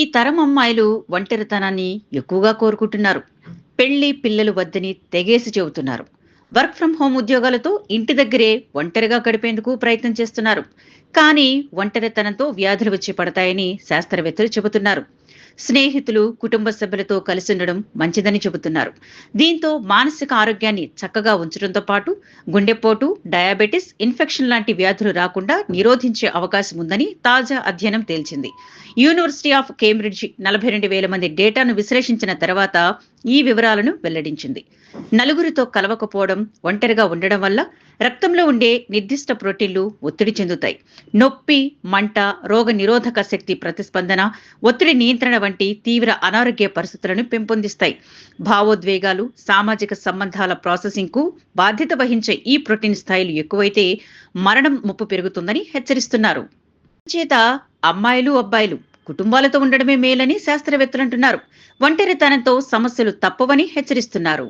ఈ తరం అమ్మాయిలు ఒంటరితనాన్ని ఎక్కువగా కోరుకుంటున్నారు. పెళ్ళి పిల్లలు వద్దని తెగేసి చెబుతున్నారు. వర్క్ ఫ్రం హోమ్ ఉద్యోగాలతో ఇంటి దగ్గరే ఒంటరిగా గడిపేందుకు ప్రయత్నం చేస్తున్నారు. కానీ ఒంటరితనంతో వ్యాధులు వచ్చి పడతాయని శాస్త్రవేత్తలు చెబుతున్నారు. స్నేహితులు కుటుంబ సభ్యులతో కలిసి ఉండడం మంచిదని చెబుతున్నారు. దీంతో మానసిక ఆరోగ్యాన్ని చక్కగా ఉంచడంతో పాటు గుండెపోటు డయాబెటిస్ ఇన్ఫెక్షన్ లాంటి వ్యాధులు రాకుండా నిరోధించే అవకాశం ఉందని తాజా అధ్యయనం తేల్చింది. యూనివర్సిటీ ఆఫ్ కేంబ్రిడ్జ్ నలభై రెండు వేల మంది డేటాను విశ్లేషించిన తర్వాత ఈ వివరాలను వెల్లడించింది. నలుగురితో కలవకపోవడం ఒంటరిగా ఉండడం వల్ల రక్తంలో ఉండే నిర్దిష్ట ప్రోటీన్లు ఒత్తిడి చెందుతాయి. నొప్పి మంట రోగ నిరోధక శక్తి ప్రతిస్పందన ఒత్తిడి నియంత్రణ వంటి తీవ్ర అనారోగ్య పరిస్థితులను పెంపొందిస్తాయి. భావోద్వేగాలు సామాజిక సంబంధాల ప్రాసెసింగ్కు బాధ్యత వహించే ఈ ప్రోటీన్ స్థాయిలు ఎక్కువైతే మరణం ముప్పు పెరుగుతుందని హెచ్చరిస్తున్నారు. చేత అమ్మాయిలు అబ్బాయిలు కుటుంబాలతో ఉండడమే మేలని శాస్త్రవేత్తలు అంటున్నారు. ఒంటరితనంతో సమస్యలు తప్పవని హెచ్చరిస్తున్నారు.